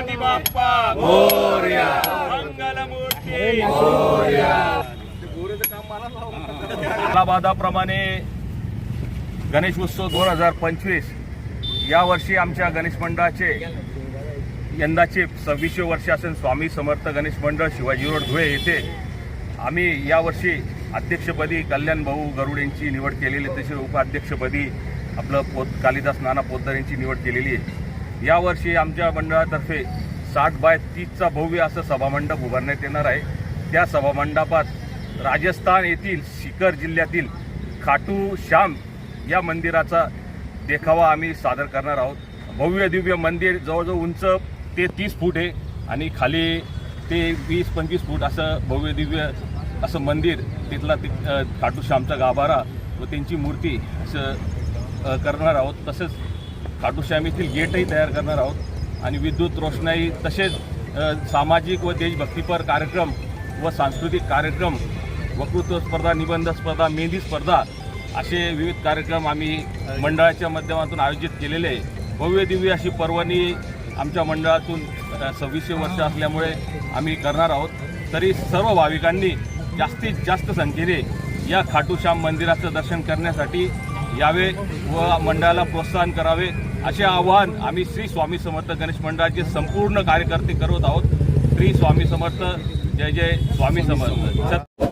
गणपती बाप्पा मोरया मंगलमूर्ती कालाबादाप्रमाणे गणेश उत्सव दोन हजार पंचवीस. यावर्षी आमच्या गणेश मंडळाचे यंदाचे सव्वीसशे वर्ष असेल स्वामी समर्थ गणेश मंडळ शिवाजी रोड धुळे येथे आम्ही यावर्षी अध्यक्षपदी कल्याण भाऊ गरुड यांची निवड केलेली आहे. तसेच उपाध्यक्षपदी आपलं पोत कालिदास नाना पोद्दार यांची निवड केलेली आहे. यावर्षी आमच्या मंडळातर्फे साठ बाय तीसचा भव्य असं सभामंडप उभारण्यात येणार आहे. त्या सभामंडपात राजस्थान येथील शिखर जिल्ह्यातील खाटू श्याम या मंदिराचा देखावा आम्ही सादर करणार आहोत. भव्य दिव्य मंदिर जवळजवळ उंच ते तीस फूट आहे आणि खाली ते वीस पंचवीस फूट असं भव्य दिव्य असं मंदिर तिथला ति खाटू श्यामचा गाभारा व त्यांची मूर्ती असं करणार आहोत. तसेच खाटू श्याम येथील गेटही तयार करणार आहोत. आणि विद्युत रोषणाई तसेच सामाजिक व देशभक्तीपर कार्यक्रम व सांस्कृतिक कार्यक्रम वक्तृत्व स्पर्धा निबंध स्पर्धा मेहंदी स्पर्धा असे विविध कार्यक्रम आम्ही मंडळाच्या माध्यमातून आयोजित केलेले. आहे भव्य दिव्य अशी पर्वणी आमच्या मंडळातून सव्वीसशे वर्ष असल्यामुळे आम्ही करणार आहोत. तरी सर्व भाविकांनी जास्तीत जास्त संख्येने या खाटूश्याम मंदिराचं दर्शन करण्यासाठी यावे व मंडळाला प्रोत्साहन करावे. असे आव्हान आम्ही श्री स्वामी समर्थ गणेश मंडळाचे संपूर्ण कार्यकर्ते करत आहोत. श्री स्वामी समर्थ जय जय स्वामी समर्थ.